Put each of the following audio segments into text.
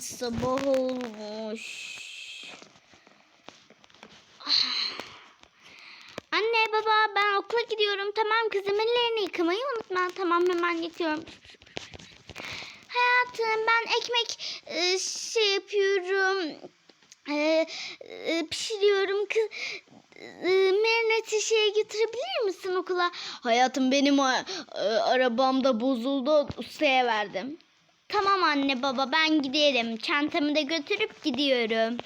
Sabah olmuş. Anne baba ben okula gidiyorum. Tamam kızım ellerini yıkamayı unutma. Tamam hemen yıkıyorum. Hayatım ben ekmek e, şey yapıyorum. E, e, pişiriyorum. Kız, e, Merinet'i şeye götürebilir misin okula? Hayatım benim e, arabamda bozuldu. Ustaya verdim. Tamam anne baba ben giderim. Çantamı da götürüp gidiyorum.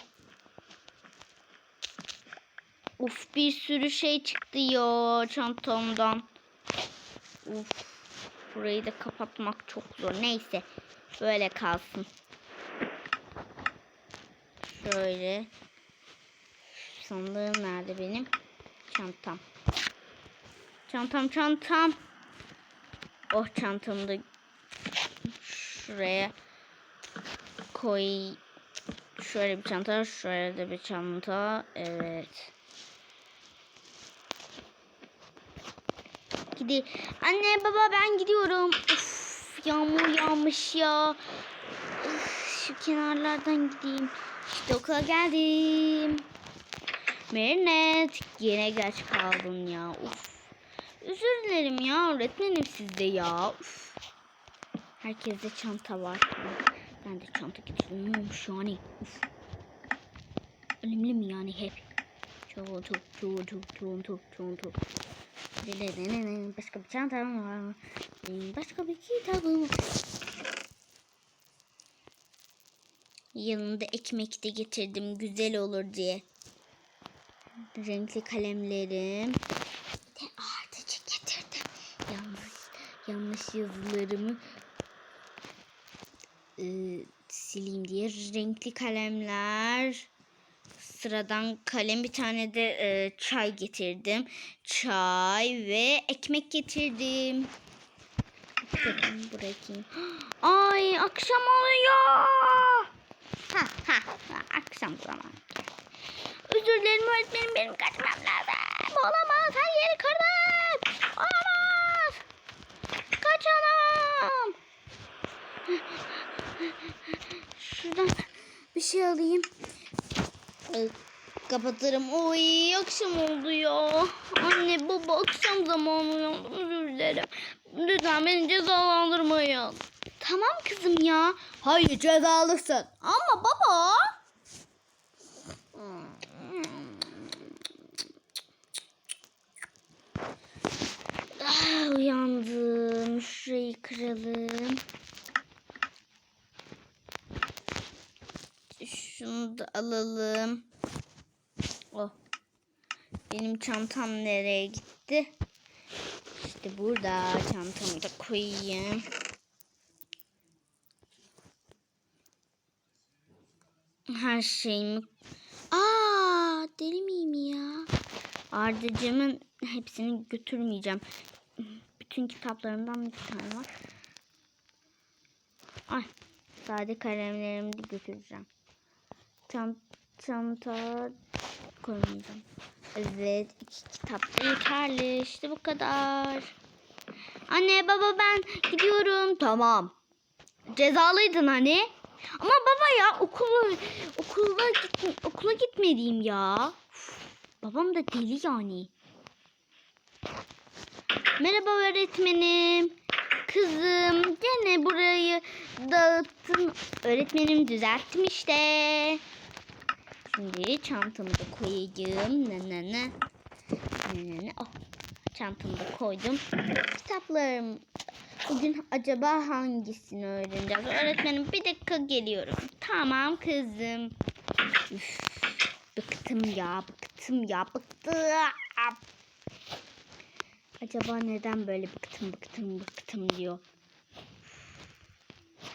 Uf bir sürü şey çıktı ya çantamdan. Uf burayı da kapatmak çok zor. Neyse böyle kalsın. Şöyle. Sandığım nerede benim? Çantam. Çantam çantam. Oh çantamı da şuraya koy. Şöyle bir çanta, şöyle de bir çanta. Evet. Gidi. Anne baba ben gidiyorum. Uf, yağmur yağmış ya. Üf, şu kenarlardan gideyim. İşte okula geldim. Merinet yine geç kaldın ya. Uf. Özür dilerim ya öğretmenim sizde ya. Uf. Herkeste çanta var. Ben de çanta getirdim. Olmuş yani? Uf. Önemli mi yani hep? Çok çok çok çok. Başka bir çantam var. Başka bir kitabım var. Yanında ekmek de getirdim güzel olur diye. Renkli kalemlerim. De ardıcı getirdim. Yalnız yanlış yazılarımı e, sileyim diye renkli kalemler. Sıradan kalem bir tane de e, çay getirdim. Çay ve ekmek getirdim. Bakın bırakayım. Ay akşam oluyor. Ha ha akşam zaman. Özür dilerim öğretmenim benim kaçmam lazım. Olamaz her yeri kırdım. Olamaz. Kaçalım. Şuradan bir şey alayım. Ee, Kapatırım. Oy akşam oldu ya. Anne baba akşam zamanı. Özür dilerim. Lütfen beni cezalandırmayın. Tamam kızım ya. Hayır cezalısın. Ama baba. Ah, uyandım. Şurayı kıralım. Şunu da alalım. Oh. Benim çantam nereye gitti? İşte burada çantamı da koyayım. Her şeyimi... Aa, deli miyim ya? Ardıcımın hepsini götürmeyeceğim. Bütün kitaplarımdan bir tane var. Ay, sade kalemlerimi de götüreceğim. Çant çanta koymayacağım. Evet, iki kitap yeterli. İşte bu kadar. Anne baba ben gidiyorum. Tamam. Cezalıydın hani. Ama baba ya okula okula git, okula gitmeliyim ya. Uf, babam da deli yani. Merhaba öğretmenim. Kızım gene burayı dağıttım. Öğretmenim düzelttim işte. Şimdi çantamı da koyayım. Ne ne ne. Ne ne ne. Oh, çantamı da koydum. Kitaplarım. Bugün acaba hangisini öğreneceğiz? Öğretmenim bir dakika geliyorum. Tamam kızım. Üf, bıktım ya bıktım ya bıktım. Acaba neden böyle bıktım bıktım bıktım diyor.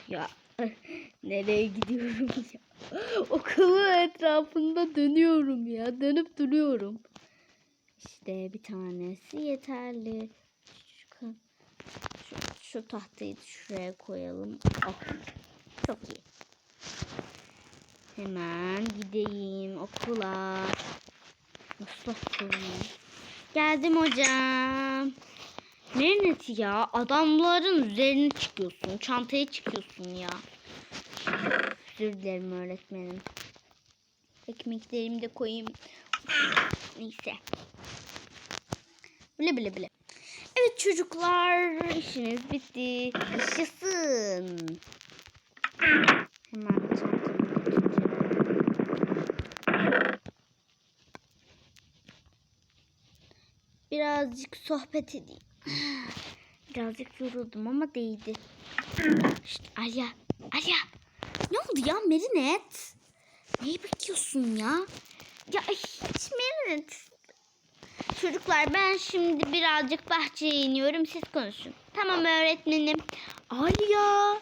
Ya nereye gidiyorum ya? Okulun etrafında dönüyorum ya. Dönüp duruyorum. İşte bir tanesi yeterli. Şu, şu, şu tahtayı şuraya koyalım. Oh, çok iyi. Hemen gideyim okula. Mustafa Geldim hocam. Merinet ya adamların üzerine çıkıyorsun. Çantaya çıkıyorsun ya. Özür dilerim öğretmenim. Ekmeklerimi de koyayım. Neyse. Bile bile bile. Evet çocuklar işiniz bitti. Yaşasın. Hemen Birazcık sohbet edeyim. Birazcık yoruldum ama değdi. Şşt, Alya. Alya. Ne oldu ya Merinet? Neyi bakıyorsun ya? Ya hiç Merinet. Çocuklar ben şimdi birazcık bahçeye iniyorum. Siz konuşun. Tamam öğretmenim. Alya.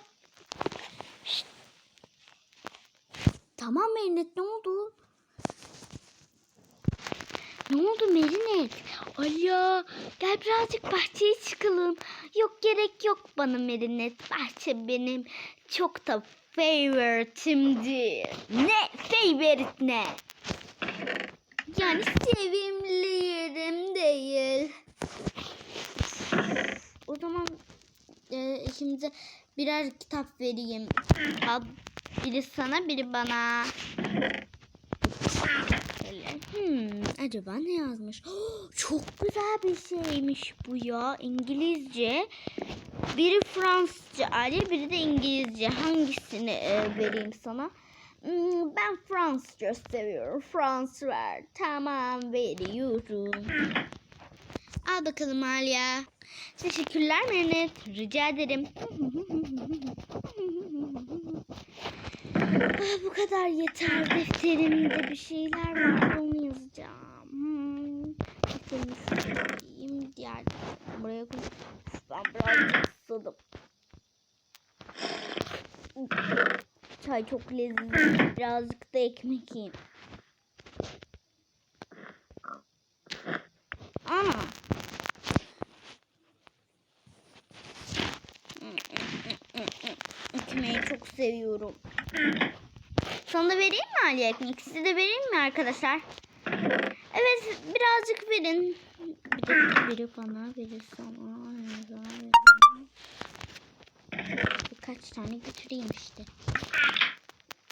Tamam Merinet ne oldu? Ne oldu Merinet? Alya gel birazcık bahçeye çıkalım. Yok gerek yok bana Merinet. Bahçe benim çok da favorite'imdi. Ne? Favorite ne? Yani sevimli yerim değil. O zaman e, şimdi birer kitap vereyim. Biri sana biri bana. Hmm, acaba ne yazmış? Oh, çok güzel bir şeymiş bu ya. İngilizce. Biri Fransızca Ali, biri de İngilizce. Hangisini e, vereyim sana? Hmm, ben Fransızca seviyorum. Fransız ver. Tamam veriyorum. Al bakalım Alya. Teşekkürler Mehmet. Rica ederim. Ah, bu kadar yeter. Defterimde bir şeyler var. Onu yazacağım. Hmm. Defterimi koyayım. Diğer buraya koyayım. Ben birazcık susadım. Çay çok lezzetli. Birazcık da ekmek yiyeyim. Ana. Ekmeği çok seviyorum. Sana da vereyim mi Ali ekmek? Size de vereyim mi arkadaşlar? Evet birazcık verin. Bir de biri bana biri sana. Birkaç tane götüreyim işte.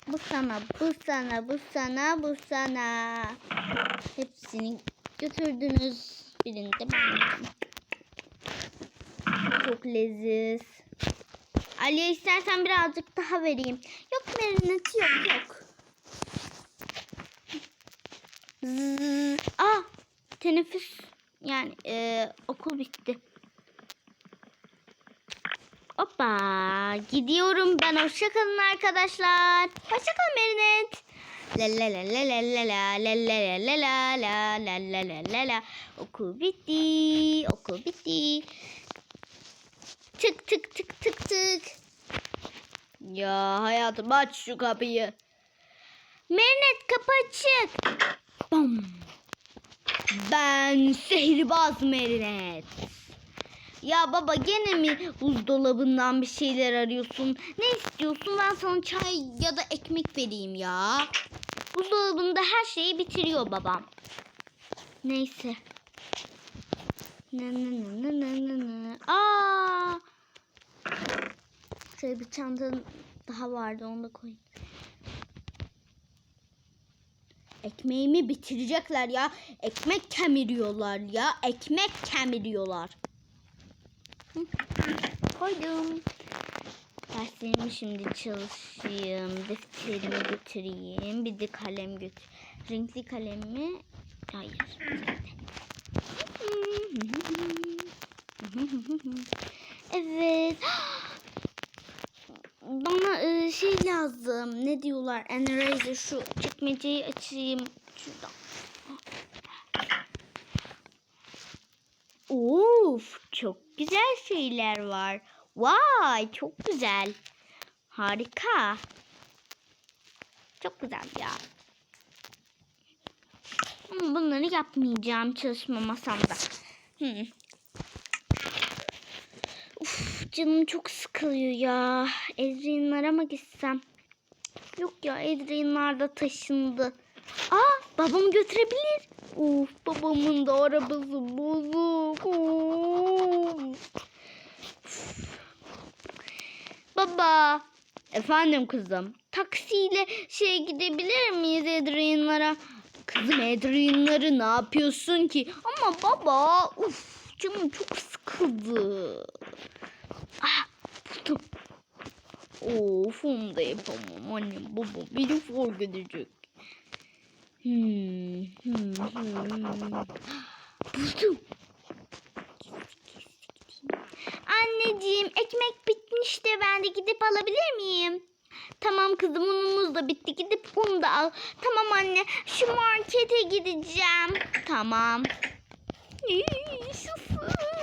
Bu sana, bu sana, bu sana, bu sana. Hepsini götürdünüz. Birini de ben. Çok leziz. Ali'ye istersen birazcık daha vereyim. Yok Merinet yok yok. Zzz. Aa, teneffüs yani e, okul bitti. Hoppa gidiyorum ben hoşçakalın arkadaşlar. Hoşçakal Merinet. La la la la la la la la la la la la la la la la la okul bitti okul bitti tık tık tık tık tık ya hayatım aç şu kapıyı Merinet kapı açık Bam. ben sihirbaz Merinet ya baba gene mi buzdolabından bir şeyler arıyorsun? Ne istiyorsun? Ben sana çay ya da ekmek vereyim ya. Buzdolabında her şeyi bitiriyor babam. Neyse. Ne ne ne ne ne ne ne. Aa! Şöyle bir çanta daha vardı onu da koyayım. Ekmeğimi bitirecekler ya. Ekmek kemiriyorlar ya. Ekmek kemiriyorlar. Koydum. Derslerimi şimdi çalışayım. Defterimi götüreyim. Bir de kalem götür. Renkli kalemi. Hayır. Evet. Bana e, şey lazım. Ne diyorlar? Eraser şu çekmeceyi açayım. Şuradan. Of çok güzel şeyler var. Vay çok güzel. Harika. Çok güzel ya. Ama bunları yapmayacağım çalışma masamda. Hmm. Uf, canım çok sıkılıyor ya. Ezrinlara mı gitsem? Yok ya Ezrinlar da taşındı. Aa babam götürebilir. Of babamın da arabası bozuk. Baba. Efendim kızım. Taksiyle şeye gidebilir miyiz Adrian'lara? Kızım Adrian'ları ne yapıyorsun ki? Ama baba uf canım çok sıkıldı. Ah buldum. Of onu da yapamam annem babam beni fark edecek. Buldum. Anneciğim ekmek bitmiş ben de gidip alabilir miyim? Tamam kızım unumuz da bitti gidip un da al. Tamam anne şu markete gideceğim. Tamam. Yaşasın.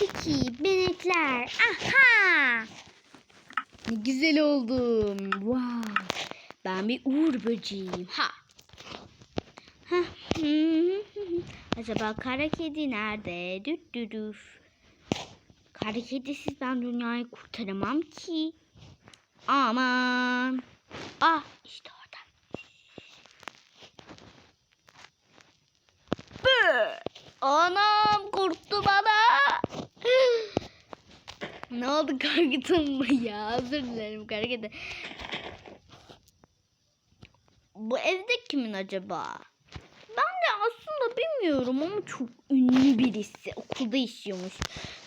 Tiki, benekler. Aha! Ne güzel oldum. Wow. Ben bir uğur böceğiyim. Ha. Hah. Acaba kara kedi nerede? Düt düdüf. Kara kedisiz ben dünyayı kurtaramam ki. Aman. Ah işte orada. Bı! Anam korktu bana. Ne oldu korktun mu ya? Özür dilerim kara kedi. Bu evde kimin acaba? Ben de aslında bilmiyorum ama çok ünlü birisi. Okulda işiyormuş.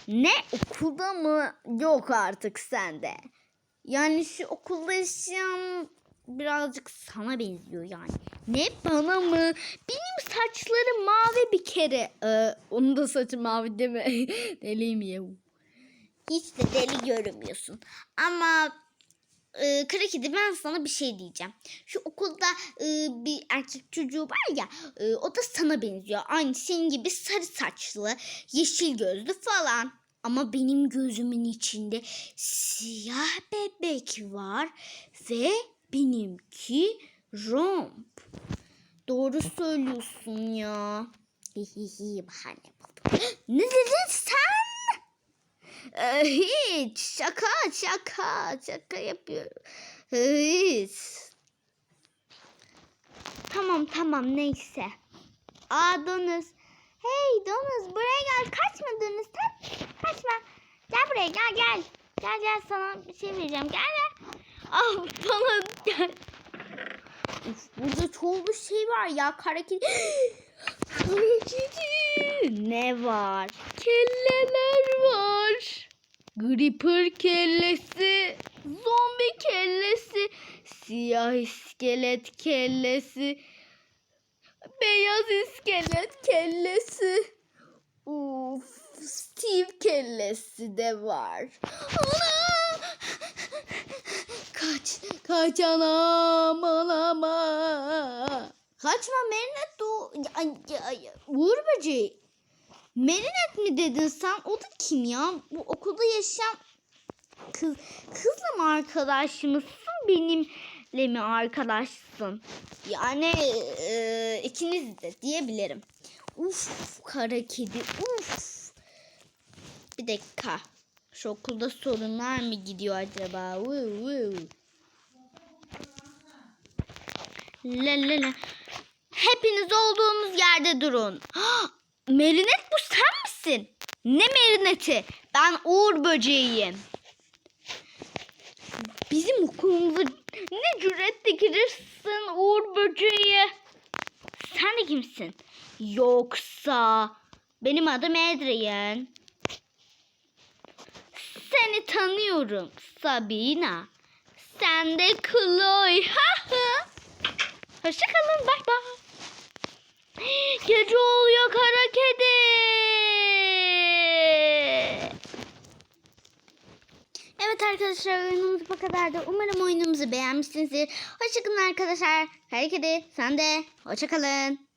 Ne? Okulda mı? Yok artık sende. Yani şu okulda işleyen birazcık sana benziyor yani. Ne bana mı? Benim saçlarım mavi bir kere. Ee, onun da saçı mavi deme. Deliyim ya. Hiç de deli görünmüyorsun. Ama e, kara kedi ben sana bir şey diyeceğim. Şu okulda e, bir erkek çocuğu var ya e, o da sana benziyor. Aynı senin gibi sarı saçlı, yeşil gözlü falan. Ama benim gözümün içinde siyah bebek var ve benimki romp. Doğru söylüyorsun ya. Hihihi bahane buldum. Ne dedin sen? Ee, hiç şaka şaka şaka yapıyorum. Hiç. Tamam tamam neyse. Aa Donuz. Hey Donuz buraya gel. Kaçma Donuz. Sen kaçma. Gel buraya gel gel. Gel gel sana bir şey vereceğim. Gel gel. Ah bana gel. Uf, burada çoğu bir şey var ya. Kara kedi. Ne var? Kelleler var. Gripper kellesi, zombi kellesi, siyah iskelet kellesi, beyaz iskelet kellesi. Uf, Steve kellesi de var. Ana! Kaç, kaç anam, anama. Kaçma Merinet do... Uğur böceği. Merinet mi dedin sen? O da kim ya? Bu okulda yaşayan kız. Kızla mı arkadaşımızsın? Benimle mi arkadaşsın? Yani e, ikiniz de diyebilirim. Uf kara kedi uf. Bir dakika. Şu okulda sorunlar mı gidiyor acaba? Vuu, La la la. Hepiniz olduğunuz yerde durun. Merinet bu sen misin? Ne merineti? Ben Uğur böceğiyim. Bizim okulumuza ne cüretle girirsin Uğur böceği? Sen de kimsin? Yoksa benim adım Adrian. Seni tanıyorum Sabina. Sen de Chloe. Ha ha. Hoşçakalın. Bay bay. Gece oluyor kara kedi. Evet arkadaşlar oyunumuz bu kadardı. Umarım oyunumuzu beğenmişsinizdir. Hoşçakalın arkadaşlar. Kara kedi sen de. Hoşçakalın.